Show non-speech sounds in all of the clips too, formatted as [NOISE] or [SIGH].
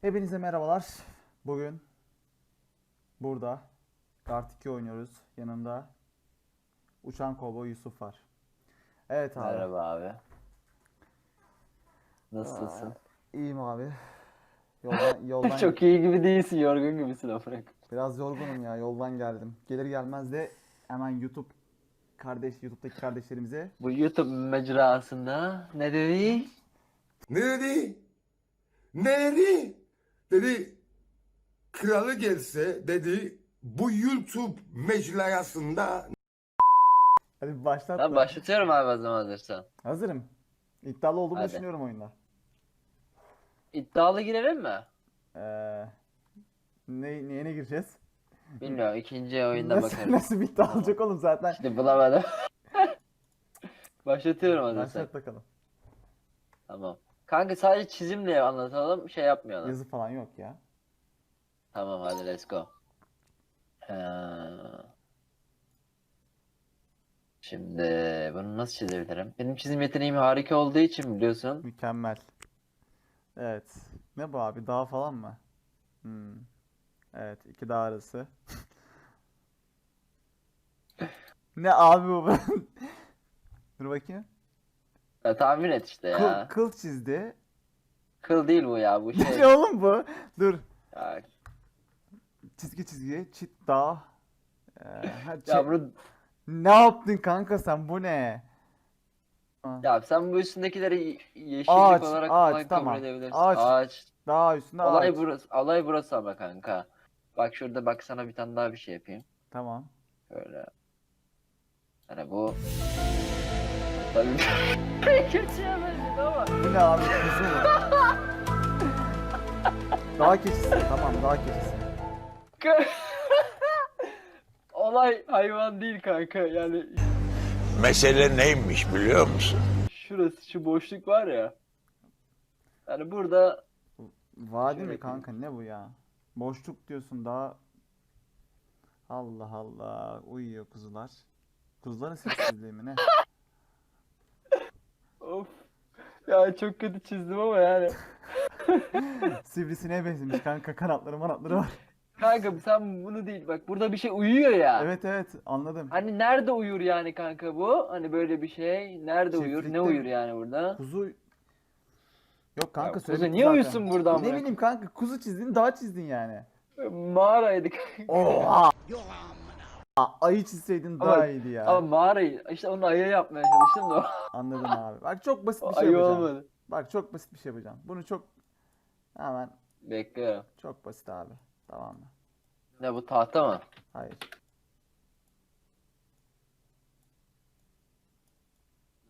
Hepinize merhabalar. Bugün burada Kart 2 oynuyoruz. Yanımda Uçan Kovboy Yusuf var. Evet abi. Merhaba abi. Nasılsın? İyiyim abi. Yoldan, [LAUGHS] yoldan Çok iyi gibi değilsin, yorgun gibisin Afrak. biraz yorgunum ya. Yoldan geldim. Gelir gelmez de hemen YouTube kardeş YouTube'daki kardeşlerimize Bu YouTube mecrasında ne dedi? Ne dedi? Ne dedi? Dedi kralı gelse dedi bu YouTube mecrasında hadi başlat Ben da. başlatıyorum abi o zaman hazırsan. Hazırım. İddialı olduğumu Hadi. düşünüyorum oyunda. İddialı girelim mi? Ee, ne, neye ne gireceğiz? Bilmiyorum ikinci oyunda Nasıl, bakarız. nasıl bir iddia olacak oğlum zaten. Şimdi bulamadım. [LAUGHS] Başlatıyorum hazırsan. Başlat bakalım. Tamam. Kanka sadece çizimle anlatalım, şey yapmayalım. Yazı falan yok ya. Tamam hadi let's go. Ee, Şimdi bunu nasıl çizebilirim? Benim çizim yeteneğim harika olduğu için biliyorsun. Mükemmel. Evet. Ne bu abi? Dağ falan mı? Hmm. Evet. iki dağ arası. [LAUGHS] Ne abi bu? [LAUGHS] Dur bakayım. Ya, tahmin et işte Kıl, ya. kıl çizdi. Kıl değil bu ya bu [LAUGHS] Ne şey. diyor oğlum bu? Dur. Ya, Çizgi çizgi. Çit dağ. Ee, ha, ya bunu Ne yaptın kanka sen? Bu ne? ya sen bu üstündekileri ye- yeşillik Ağaç, olarak ağaç, falan kabul tamam. edebilirsin. Ağaç. Ağaç. Dağ üstünde Olay ağaç. burası. Olay burası ama kanka. Bak şurada bak sana bir tane daha bir şey yapayım. Tamam. Böyle. Hani bu Tabii benzedi ama. Bu ne abi? Kuzu mu? Dağ keçisi. Tamam dağ keçisi. Olay hayvan değil kanka yani Mesele neymiş biliyor musun? şurası şu boşluk var ya. Yani burada Vadi Şöyle mi kanka ne bu ya? Boşluk diyorsun daha. Allah Allah. Uyuyor kuzular. Kuzuların sessizliği mi ne? [LAUGHS] of ya çok kötü çizdim ama yani. [LAUGHS] Sivrisineğe benzemiş kanka kanatları manatları var. Kanka sen bunu değil bak burada bir şey uyuyor ya. Evet evet anladım. Hani nerede uyur yani kanka bu? Hani böyle bir şey nerede uyur? Ne uyur yani burada? Kuzu Yok kanka kuzu söyledik niye zaten. uyusun burada Ne amına bileyim kanka kuzu çizdin dağ çizdin yani. Mağaraydı kanka. Oha! Ayı çizseydin Ama- daha iyiydi ya. Ama mağarayı işte onu ayı yapmaya çalıştım da o Anladım abi. Bak çok basit bir şey ayı yapacağım. olmadı. Bak çok basit bir şey yapacağım. Bunu çok hemen Bekliyorum. çok basit abi. Tamam mı? Ne bu tahta mı? Hayır.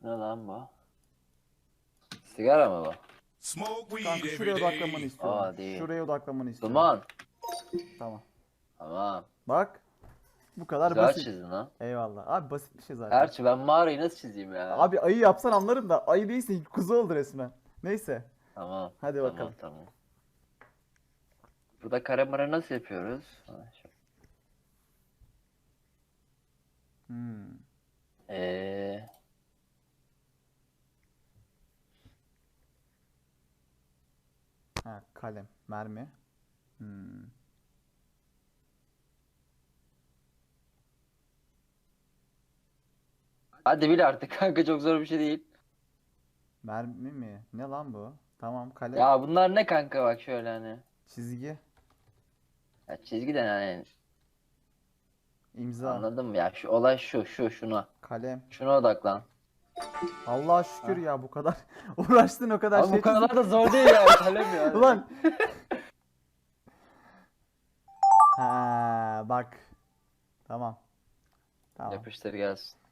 Ne lan bu? Sigara mı bu? smoke weed Kanka every şuraya day. istiyorum. Aa, değil. Şuraya odaklanmanı istiyorum. Duman. Tamam. Tamam. Bak. Bu kadar Güzel basit. çizdin lan. Eyvallah. Abi basit bir şey zaten. Gerçi ben mağarayı nasıl çizeyim ya? Abi ayı yapsan anlarım da ayı değilse kuzu oldu resmen. Neyse. Tamam. Hadi tamam, bakalım. Tamam. Burada kare mara nasıl yapıyoruz? Ha, Hmm. Ee, Ha kalem, mermi. Hmm. Hadi bil artık [LAUGHS] kanka çok zor bir şey değil. Mermi mi? Ne lan bu? Tamam kalem. Ya bunlar ne kanka bak şöyle hani. Çizgi. Ya çizgiden hani imza. anladın mı ya? Şu olay şu şu şuna. Kalem. Şuna odaklan. Allah'a şükür ya bu kadar [LAUGHS] uğraştın o kadar Abi şey bu kadar da zor değil ya kalem ya. [LAUGHS] Ulan. ha bak. Tamam. Tamam. Yapıştır gelsin.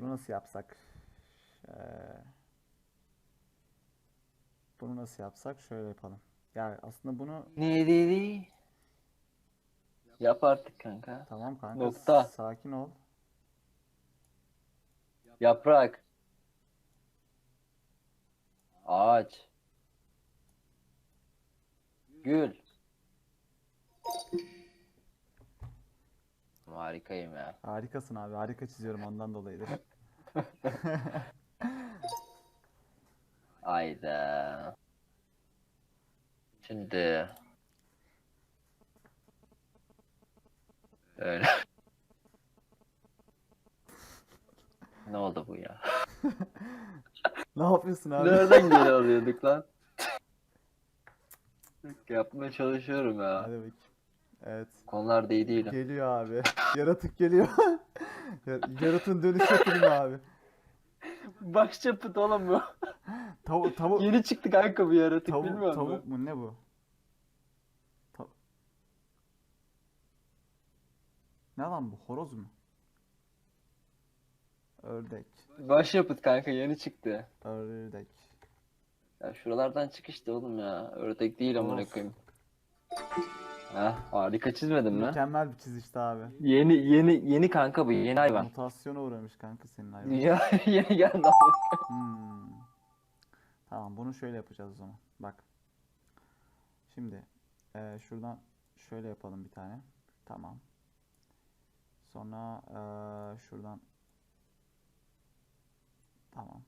Bunu nasıl yapsak? Ee, bunu nasıl yapsak? Şöyle yapalım. Ya aslında bunu Ne dedi? Yap artık kanka. tamam kanka Nokta. sakin ol. Yaprak. Ağaç. Gül. Harikayım ya. Harikasın abi. Harika çiziyorum ondan dolayıdır. [LAUGHS] Hayda. Şimdi öyle. Ne oldu bu ya? Ne yapıyorsun abi? Nereden geri alıyorduk lan? Yapmaya çalışıyorum ya. Hadi bakayım. Evet. Konularda iyi değilim. Geliyor abi. [LAUGHS] Yaratık geliyor. Yar- [LAUGHS] Yaratığın dönüşü filmi abi. Başçapıt oğlum bu. Tavuk tavuk Yeni çıktı kanka bu yaratık tavuk bilmiyor tavuk musun? mu ne bu? Ta- ne lan bu? Horoz mu? Ördek. Başyapıt kanka yeni çıktı. Ördek. Ya şuralardan çık işte oğlum ya. Ördek değil amına Of. koyayım. Heh, harika çizmedin mi? Mükemmel bir çizişti abi. Yeni yeni yeni kanka bu yeni hayvan. Mutasyona uğramış kanka senin hayvan. Ya [LAUGHS] yeni geldi amına Hmm. Tamam bunu şöyle yapacağız o zaman. Bak. Şimdi eee, şuradan şöyle yapalım bir tane. Tamam. Sonra eee, şuradan Tamam.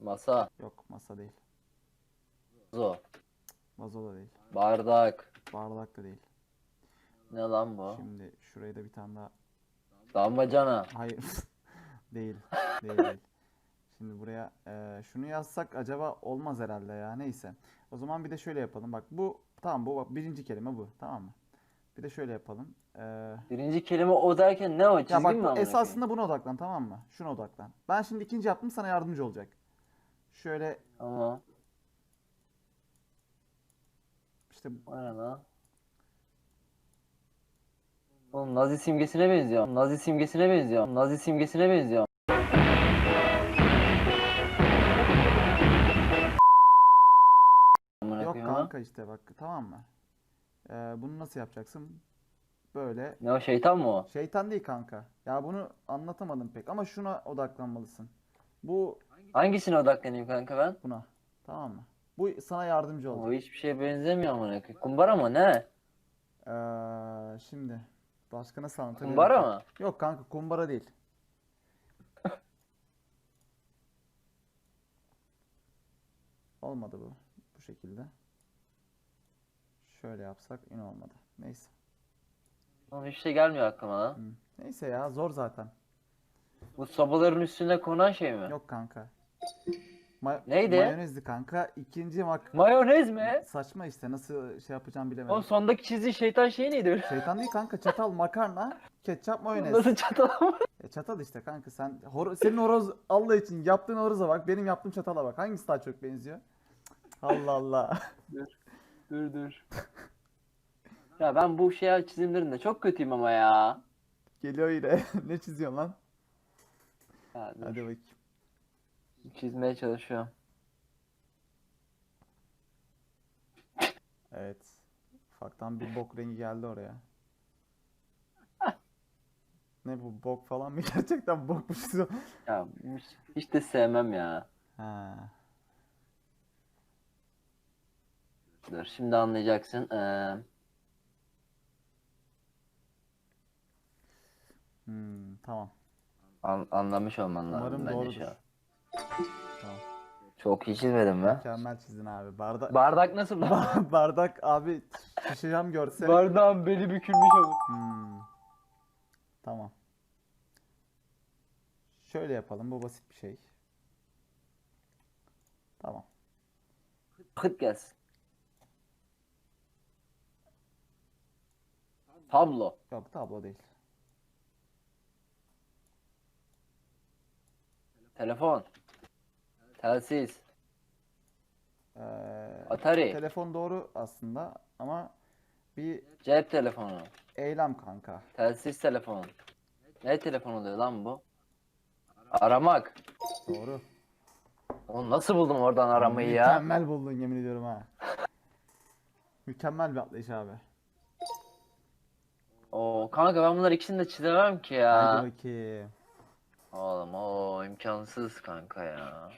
Masa, Yok masa değil. zo, Vazo da değil. bardak. Bardak da değil. Ne lan bu? Şimdi şuraya da bir tane daha. Damacana. Hayır. [LAUGHS] Değil. Değil değil. Şimdi buraya eee, şunu yazsak acaba olmaz herhalde ya. Neyse. O zaman bir de şöyle yapalım. Bak bu tamam bu bak birinci kelime bu. Tamam mı? Bir de şöyle yapalım. Eee, Birinci kelime o derken ne o? Çizgi ya bak mi esasında buna odaklan tamam mı? Şuna odaklan. Ben şimdi ikinci yaptım sana yardımcı olacak. Şöyle Tamam. İşte lan? Oğlum Nazi simgesine benziyor. Nazi simgesine benziyor. Nazi simgesine benziyor. Yok kanka işte bak tamam mı? Eee, bunu nasıl yapacaksın? Böyle Ne o şeytan mı o? Şeytan değil kanka. Ya bunu anlatamadım pek ama şuna odaklanmalısın. Bu Hangisine odaklanayım kanka ben? buna. Tamam mı? Bu sana yardımcı O olacak. hiçbir şeye benzemiyor amına koyayım. Kumbara mı ne? Ee, şimdi başka nasıl anlatabilirim? Kumbara mı? Yok kanka kumbara değil. [LAUGHS] Olmadı bu. Bu şekilde. Şöyle yapsak yine olmadı. Neyse. Oğlum hiçbir şey gelmiyor aklıma lan. Hı. Neyse ya zor zaten. Bu sobaların üstüne konan şey mi? Yok kanka. Ma- Neydi? Mayonezdi kanka. İkinci mak Mayonez mi? Saçma işte nasıl şey yapacağım bilemedim. Oğlum sondaki çizdiği şeytan şey neydi öyle? Şeytan değil kanka çatal makarna ketçap mayonez. Nasıl çatal ama? E, çatal işte kanka sen horo- senin horoz Allah için yaptığın horoza bak benim yaptığım çatala bak hangisi daha çok benziyor? Allah Allah. Dur dur. [LAUGHS] Ya ben bu şey çizimlerinde çok kötüyüm ama ya. Geliyor yine. [LAUGHS] ne çiziyorsun lan? Dur. Hadi bakayım. Çizmeye çalışıyorum. Evet. Ufaktan bir bok rengi geldi oraya. Ne bu bok falan mı [LAUGHS] gerçekten bok mu? [LAUGHS] Ya hiç, hiç de sevmem ya. Ha. Dur şimdi anlayacaksın. Ee, Hmm, tamam. an- anlamış olman lazım Umarım bence şu an. Tamam. Çok iyi çizmedim mi? Mükemmel çizdin abi. Bardak Bardak nasıl lan? [LAUGHS] bardak abi şişeceğim görse. Bardağın beli bükülmüş ama. Hmm. Tamam. Şöyle yapalım. Bu basit bir şey. Tamam. Kıt gelsin. Tablo. Yok tablo değil. Telefon. Telsiz. Ee, Atari. telefon doğru aslında ama bir Cep telefonu. eylem kanka. Telsiz telefonu. Ne telefon oluyor lan bu? Aramak. Doğru. Oğlum nasıl buldum oradan aramayı ya? Mükemmel buldun yemin ediyorum ha. [LAUGHS] Mükemmel bir atlayış abi. Oo kanka ben bunları ikisini de çizemem ki ya. Haydi bakayım. Oğlum o imkansız kanka ya.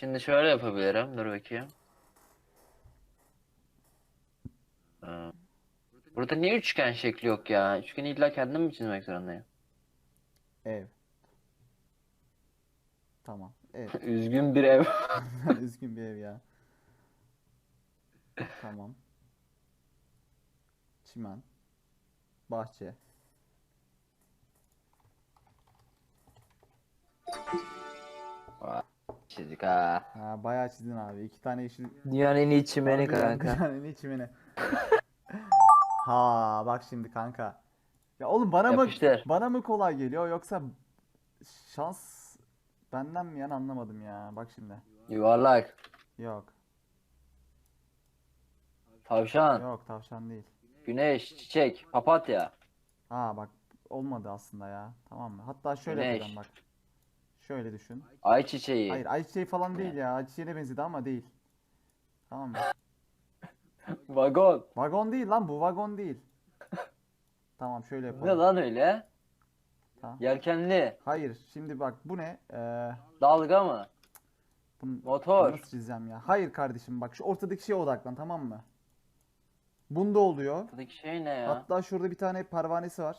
Şimdi şöyle yapabilirim. Dur bakayım. Ee, Burada niye üçgen şekli yok ya? Üçgeni illa kendim mi çizmek zorundayım? Ev. Tamam. Evet. [LAUGHS] Üzgün bir ev. [LAUGHS] Üzgün bir ev ya. Tamam. Çimen. Bahçe. Çizik ha. Ha bayağı çizdin abi. İki tane yeşil. Dünyanın en iyi çimeni kanka. [LAUGHS] en iyi çimeni. Ha bak şimdi kanka. Ya oğlum bana mı Yapıştır. bana mı kolay geliyor yoksa şans benden mi yani anlamadım ya. Bak şimdi. Yuvarlak. Yok. Tavşan. Yok tavşan değil. Güneş. Çiçek. Papatya. Ha bak olmadı aslında ya. Tamam mı? Hatta şöyle Güneş. yapacağım bak. Şöyle düşün. Ay çiçeği. Hayır ayçiçeği falan değil ya. Ayçiçeğine benzedi ama değil. Tamam mı? [LAUGHS] Vagon. Vagon değil lan bu vagon değil. Tamam şöyle Ne yapalım. lan öyle? Tamam. Yelkenli. Hayır şimdi bak bu ne? Ee, Dalga mı? bunu Motor. nasıl çizeceğim ya? Hayır kardeşim bak şu ortadaki şeye odaklan tamam mı? Bunda oluyor. Buradaki şey ne ya? Hatta şurada bir tane pervanesi var.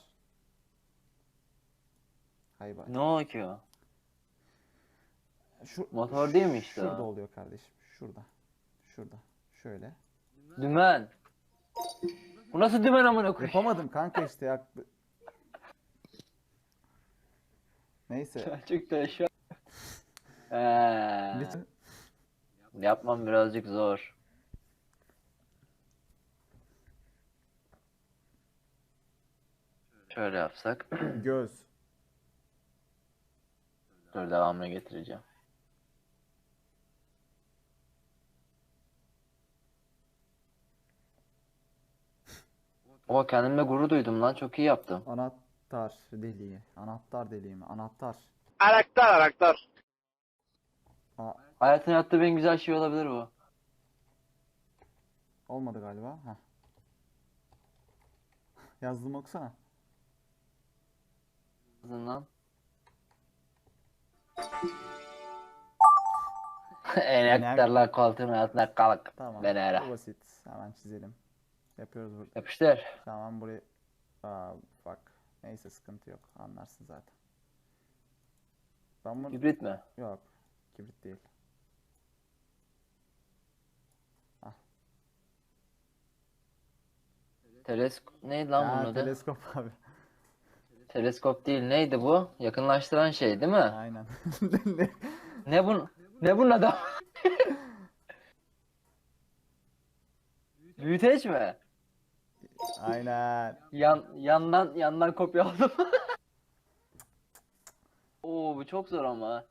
Hayır bak. Ne o ki o? Şu, Motor değil mi işte Şurada o? oluyor kardeşim. Şurada. Şurada. Şöyle. Dümen. Bu nasıl dümen amına koyayım? Yapamadım kanka işte ya. Neyse. Gerçekten şu an. Ee, Lütfen. yapmam birazcık zor. Şöyle yapsak. [CLEARS THROAT] Göz. Dur devamını getireceğim. O kendimle gurur duydum lan çok iyi yaptım. Anahtar deliği. Anahtar deliği mi? Anahtar. Anahtar anahtar. Aa, Hayatın yaptığı en güzel şey olabilir bu. olmadı galiba. Heh. Yazdım okusana. Azından. [LAUGHS] Enektarlar koltuğun altına kalk. Tamam. Beni ara. Bu basit. Hemen çizelim. Yapıyoruz burada. Yapıştır. Tamam burayı. Aa, bak. Neyse sıkıntı yok. Anlarsın zaten. Ben bunu... Hibrit mi? Yok. Kibrit değil. Teleskop neydi lan bunun adı? teleskop abi. Teleskop değil neydi bu? Yakınlaştıran şey değil mi? Aynen. Ne? [LAUGHS] Ne bu? Ne bunun adı? [LAUGHS] Büyüteç mi? Aynen. Yan, yandan yandan kopya aldım. [LAUGHS] Oo bu çok zor ama.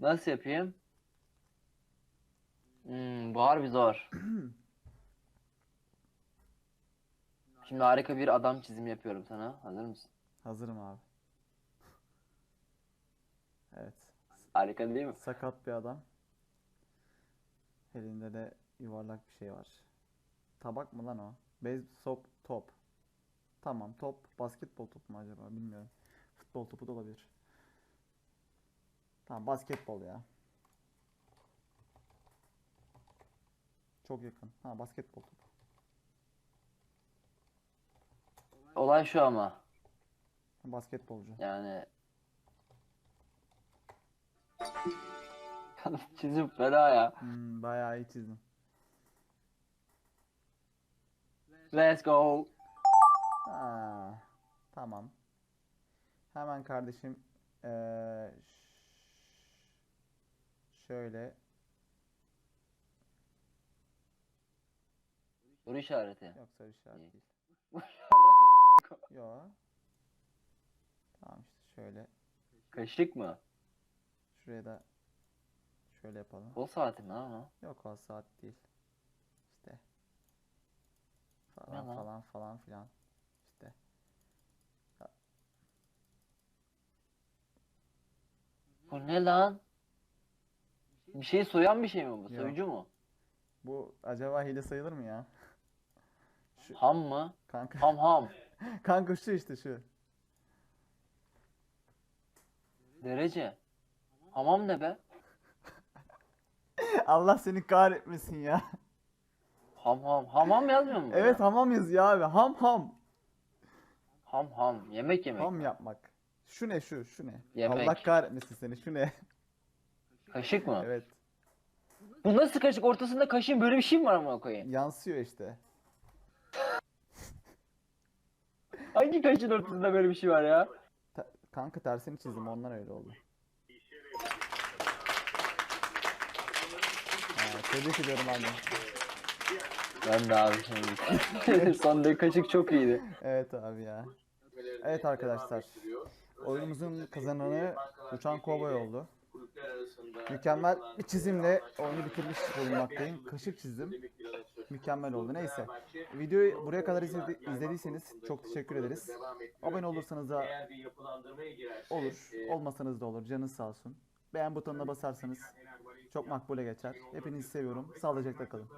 Nasıl yapayım? Hmm, bu harbi zor. [CLEARS THROAT] Şimdi harika bir adam çizimi yapıyorum sana. Hazır mısın? Hazırım abi. Evet. Harika değil mi? Sakat bir adam. Elinde de yuvarlak bir şey var. Tabak mı lan o? Bez top top. Tamam top. Basketbol topu mu acaba? Bilmiyorum. Futbol topu da olabilir. Tamam basketbol ya. Çok yakın. Ha basketbol topu. Olay şu ama. Basketbolcu. Yani [LAUGHS] çizim fena ya. Hmm, bayağı iyi çizdin. Let's go. Ha, tamam. Hemen kardeşim eee, ş- şöyle Soru işareti. yok sarı işaret İyi. değil. [LAUGHS] Yok. Tamam işte şöyle Kaşık mı? şuraya da şöyle yapalım. Kol saati mi o? Yok o saat değil. İşte Ne falan lan? falan falan filan. İşte Bu ne lan? Bir şey soyan bir şey mi bu? Yok. Soyucu mu? bu acaba hile sayılır mı ya? [LAUGHS] Şu Ham mı? kanka Ham ham. [LAUGHS] kanka şu işte şu. Derece. Hamam ne be? [LAUGHS] Allah seni kahretmesin ya. Ham ham. Hamam yazmıyor mu? Evet burada? hamam yazıyor abi. Ham ham. Ham ham. Yemek yemek. Ham yapmak. Şu ne şu? Şu ne? Yemek. Allah kahretmesin seni. Şu ne? [LAUGHS] Kaşık mı? Evet. Bu nasıl kaşık? Ortasında kaşığın böyle bir şey mi var amına koyayım? Yansıyor işte. [LAUGHS] Hangi kaşığın ortasında böyle bir şey var ya? Ta- kanka tersini çizdim ondan öyle oldu. Ha, tebrik ediyorum abi. Ben de abi şimdi. [LAUGHS] Sondaki kaşık çok iyiydi. Evet abi ya. Evet arkadaşlar. Oyunumuzun kazananı Uçan Kovboy oldu. Mükemmel bir çizimle oyunu bitirmiş bulunmaktayım. Kaşık çizdim. Mükemmel oldu. Neyse. Videoyu buraya kadar izledi- izlediyseniz çok teşekkür ederiz. Abone olursanız da olur. Olmasanız da olur. Canınız sağ olsun. Beğen butonuna basarsanız çok makbule geçer. Hepinizi seviyorum. Sağlıcakla kalın.